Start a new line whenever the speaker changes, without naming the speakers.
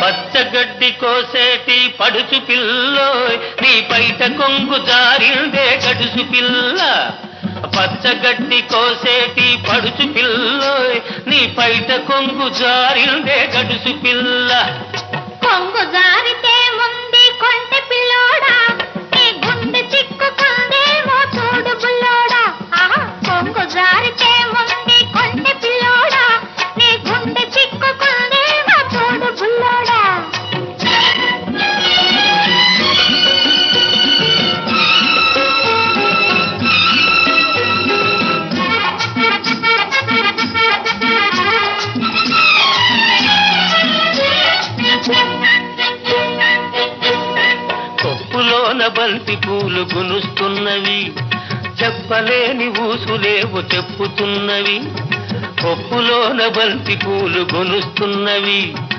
పచ్చగడ్డి కోసేటి పడుచు పిల్లోయ్ నీ బయట కొంగు జారిందే గడుసు పిల్ల. పచ్చగడ్డి కోసేటి పడుచు పిల్లోయ్ నీ బయట కొంగు జారిందే గడుసు పిల్ల.
కొంగు జారితే ముందు కొంటె పిల్లోడా నీ గుండె చిక్కుకుందేమో చూడు బుల్లోడా. కొంగు జారితే
కొప్పులోన బంతి పూలు గునుస్తున్నవి. చెప్పలేని ఊసులేవు చెప్పుతున్నవి. కొప్పులోన బంతి పూలు గునుస్తున్నవి.